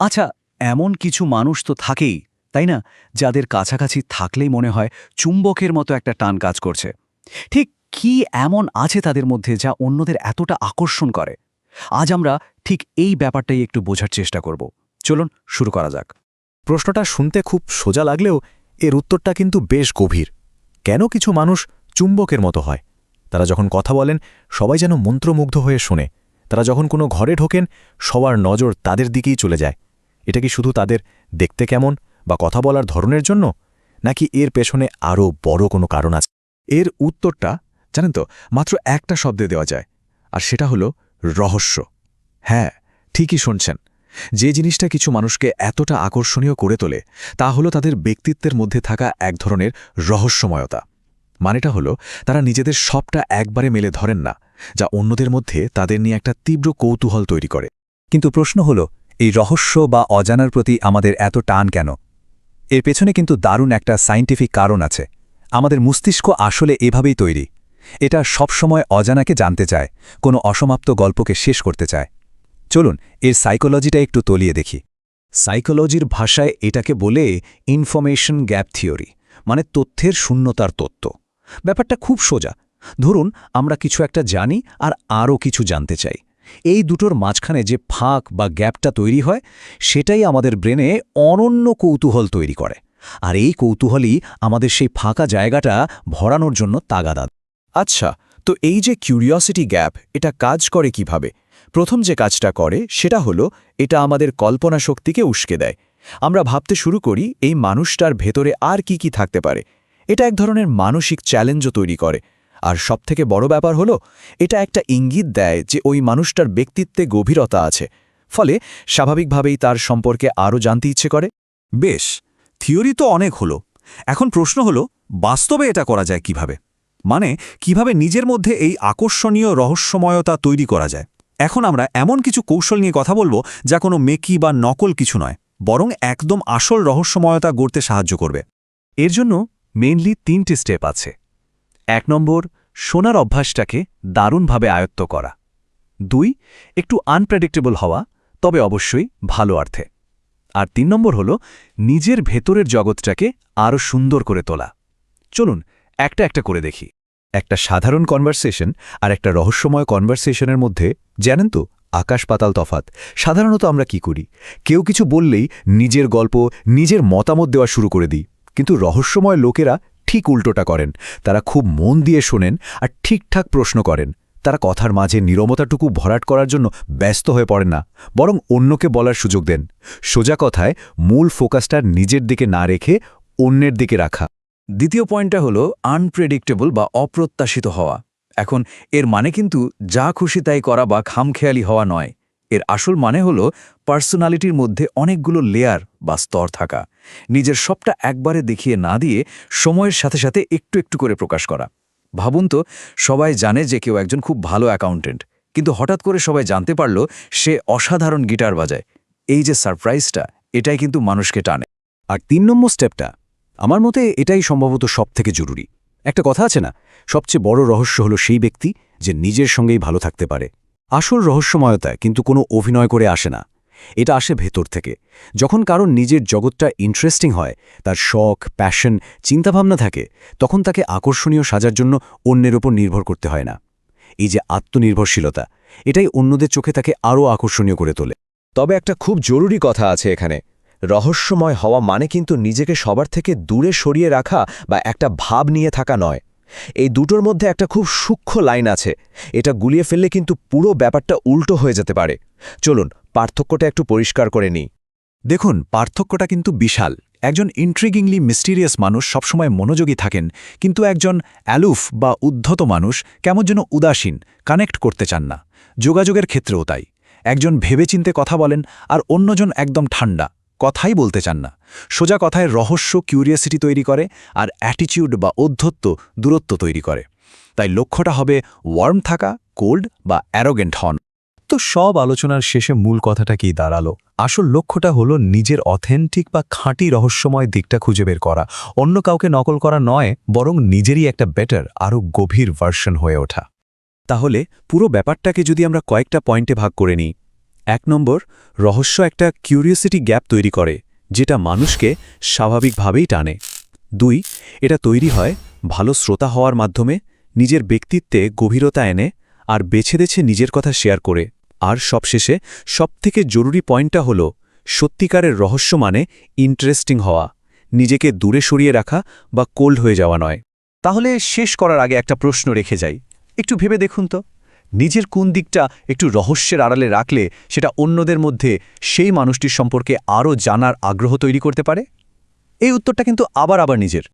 আচ্ছা এমন কিছু মানুষ তো থাকেই, তাই না? যাদের কাছাকাছি থাকলেই মনে হয় চুম্বকের মতো একটা টান কাজ করছে। ঠিক কি এমন আছে তাদের মধ্যে যা অন্যদের এতটা আকর্ষণ করে? আজ আমরা ঠিক এই ব্যাপারটাই একটু বোঝার চেষ্টা করব। চলুন, শুরু করা যাক। প্রশ্নটা শুনতে খুব সোজা লাগলেও এর উত্তরটা কিন্তু বেশ গভীর। কেন কিছু মানুষ চুম্বকের মতো হয়? তারা যখন কথা বলেন, সবাই যেন মন্ত্রমুগ্ধ হয়ে শোনে। তারা যখন কোনো ঘরে ঢোকেন, সবার নজর তাদের দিকেই চলে যায়। এটা কি শুধু তাদের দেখতে কেমন বা কথা বলার ধরনের জন্য? নাকি এর পেছনে আরও বড় কোনো কারণ আছে? এর উত্তরটা, জানেন তো, মাত্র একটা শব্দে দেওয়া যায়, আর সেটা হলো রহস্য। হ্যাঁ ঠিকই শুনছেন। যে জিনিসটা কিছু মানুষকে এতটা আকর্ষণীয় করে তোলে, তা হলো তাদের ব্যক্তিত্বের মধ্যে থাকা এক ধরনের রহস্যময়তা। মানেটা হলো, তারা নিজেদের সবটা একবারে মেলে ধরেন না, যা অন্যদের মধ্যে তাদের নিয়ে একটা তীব্র কৌতূহল তৈরি করে। কিন্তু প্রশ্ন হল এই রহস্য বা অজানার প্রতি আমাদের এত টান কেন? এর পেছনে কিন্তু দারুণ একটা সাইন্টিফিক কারণ আছে। আমাদের মস্তিষ্ক আসলে এভাবেই তৈরি। এটা সবসময় অজানাকে জানতে চায়, কোনো অসমাপ্ত গল্পকে শেষ করতে চায়। চলুন, এর সাইকোলজিটা একটু তলিয়ে দেখি। সাইকোলজির ভাষায় এটাকে বলে ইনফরমেশন গ্যাপ থিওরি মানে তথ্যের শূন্যতার তত্ত্ব। ব্যাপারটা খুব সোজা। ধরুন, আমরা কিছু একটা জানি আর আরও কিছু জানতে চাই। এই দুটোর মাঝখানে যে ফাঁক বা গ্যাপটা তৈরি হয়, সেটাই আমাদের ব্রেনে অনন্য কৌতূহল তৈরি করে। আর এই কৌতূহলই আমাদের সেই ফাঁকা জায়গাটা ভরানোর জন্য তাগাদা আচ্ছা তো এই যে কিউরিওসিটি গ্যাপ এটা কাজ করে কীভাবে? প্রথম যে কাজটা করে, সেটা হলো এটা আমাদের কল্পনা শক্তিকে উস্কে দেয়। আমরা ভাবতে শুরু করি, এই মানুষটার ভেতরে আর কি কি থাকতে পারে? এটা এক ধরনের মানসিক চ্যালেঞ্জও তৈরি করে। আর সবথেকে বড় ব্যাপার হলো, এটা একটা ইঙ্গিত দেয় যে ওই মানুষটার ব্যক্তিত্বে গভীরতা আছে। ফলে স্বাভাবিকভাবেই তার সম্পর্কে আরও জানতে ইচ্ছে করে। বেশ, থিওরি তো অনেক হলো। এখন প্রশ্ন হলো, বাস্তবে এটা করা যায় কীভাবে? মানে কীভাবে নিজের মধ্যে এই আকর্ষণীয় রহস্যময়তা তৈরি করা যায়? এখন আমরা এমন কিছু কৌশল নিয়ে কথা বলব যা কোনো মেকি বা নকল কিছু নয়, বরং একদম আসল রহস্যময়তা গড়তে সাহায্য করবে। এর জন্য মেইনলি তিনটি স্টেপ আছে। এক নম্বর শোনার অভ্যাসটাকে দারুণভাবে আয়ত্ত করা। দুই, একটু আনপ্রেডিক্টেবল হওয়া, তবে অবশ্যই ভালো অর্থে। আর তিন নম্বর হল, নিজের ভেতরের জগৎটাকে আরও সুন্দর করে তোলা। চলুন, একটা একটা করে দেখি। একটা সাধারণ কনভারসেশন আর একটা রহস্যময় কনভারসেশনের মধ্যে, জানেন তো, আকাশ পাতাল তফাত সাধারণত আমরা কি করি? কেউ কিছু বললেই নিজের গল্প, নিজের মতামত দেওয়া শুরু করে দিই। কিন্তু রহস্যময় লোকেরা ঠিক উল্টোটা করেন। তারা খুব মন দিয়ে শোনেন আর ঠিকঠাক প্রশ্ন করেন। তারা কথার মাঝে নিরমতাটুকু ভরাট করার জন্য ব্যস্ত হয়ে পড়েন না, বরং অন্যকে বলার সুযোগ দেন। সোজা কথায়, মূল ফোকাসটা নিজের দিকে না রেখে অন্যের দিকে রাখা। দ্বিতীয় পয়েন্টটা হলো আনপ্রেডিক্টেবল বা অপ্রত্যাশিত হওয়া। এখন এর মানে কিন্তু যা খুশি তাই করা বা খামখেয়ালি হওয়া নয়। এর আসল মানে হল পার্সোনালিটির মধ্যে অনেকগুলো লেয়ার বা স্তর থাকা। নিজের সবটা একবারে দেখিয়ে না দিয়ে সময়ের সাথে সাথে একটু একটু করে প্রকাশ করা। ভাবুন তো, সবাই জানে যে কেউ একজন খুব ভালো অ্যাকাউন্টেন্ট কিন্তু হঠাৎ করে সবাই জানতে পারল সে অসাধারণ গিটার বাজায়। এই যে সারপ্রাইজটা এটাই কিন্তু মানুষকে টানে। আর তিন নম্বর স্টেপটা আমার মতে এটাই সম্ভবত সবথেকে জরুরি। একটা কথা আছে না, সবচেয়ে বড় রহস্য হলো সেই ব্যক্তি যে নিজের সঙ্গেই ভালো থাকতে পারে। আসল রহস্যময়তা কিন্তু কোনো অভিনয় করে আসে না। এটা আসে ভেতর থেকে। যখন কারণ নিজের জগৎটা ইন্টারেস্টিং হয়, তার শখ প্যাশন চিন্তাভাবনা থাকে, তখন তাকে আকর্ষণীয় সাজার জন্য অন্যের ওপর নির্ভর করতে হয় না। এই যে আত্মনির্ভরশীলতা, এটাই অন্যদের চোখে তাকে আরও আকর্ষণীয় করে তোলে। তবে একটা খুব জরুরি কথা আছে এখানে। রহস্যময় হওয়া মানে কিন্তু নিজেকে সবার থেকে দূরে সরিয়ে রাখা বা একটা ভাব নিয়ে থাকা নয়। এই দুটোর মধ্যে একটা খুব সূক্ষ্ম লাইন আছে। এটা গুলিয়ে ফেললে কিন্তু পুরো ব্যাপারটা উল্টো হয়ে যেতে পারে। চলুন, পার্থক্যটা একটু পরিষ্কার করে নিই। দেখুন, পার্থক্যটা কিন্তু বিশাল। একজন ইন্ট্রিগিংলি মিস্টিরিয়াস মানুষ সবসময় মনোযোগী থাকেন, কিন্তু একজন অ্যালুফ বা উদ্ধত মানুষ কেমন যেন উদাসীন কানেক্ট করতে চান না। যোগাযোগের ক্ষেত্রেও তাই। একজন ভেবেচিন্তে কথা বলেন আর অন্যজন একদম ঠান্ডা। কথাই বলতে চান না। সোজা কথায় রহস্য কিউরিয়াসিটি তৈরি করে আর অ্যাটিটিউড বা অধ্যত্ব দূরত্ব তৈরি করে। তাই লক্ষ্যটা হবে ওয়ার্ম থাকা কোল্ড বা অ্যারোগেন্ট হন। তো সব আলোচনার শেষে মূল কথাটা কি দাঁড়াল? আসল লক্ষ্যটা হলো নিজের অথেন্টিক বা খাঁটি রহস্যময় দিকটা খুঁজে বের করা। অন্য কাউকে নকল করা নয়, বরং নিজেরই একটা বেটার আরও গভীর ভার্সন হয়ে ওঠা। তাহলে পুরো ব্যাপারটাকে যদি আমরা কয়েকটা পয়েন্টে ভাগ করে নিই এক নম্বর, রহস্য একটা কিউরিওসিটি গ্যাপ তৈরি করে, যেটা মানুষকে স্বাভাবিকভাবেই টানে। দুই, এটা তৈরি হয় ভালো শ্রোতা হওয়ার মাধ্যমে, নিজের ব্যক্তিত্বে গভীরতা এনে আর বেছে বেছে নিজের কথা শেয়ার করে। আর সবশেষে, সবথেকে জরুরি পয়েন্টটা হল, সত্যিকারের রহস্য মানে ইন্টারেস্টিং হওয়া, নিজেকে দূরে সরিয়ে রাখা বা কোল্ড হয়ে যাওয়া নয়। তাহলে শেষ করার আগে একটা প্রশ্ন রেখে যাই। একটু ভেবে দেখুন তো। নিজের কোন দিকটা একটু রহস্যের আড়ালে রাখলে সেটা অন্যদের মধ্যে সেই মানুষটির সম্পর্কে আরও জানার আগ্রহ তৈরি করতে পারে? এই উত্তরটা কিন্তু আবার আবার নিজের।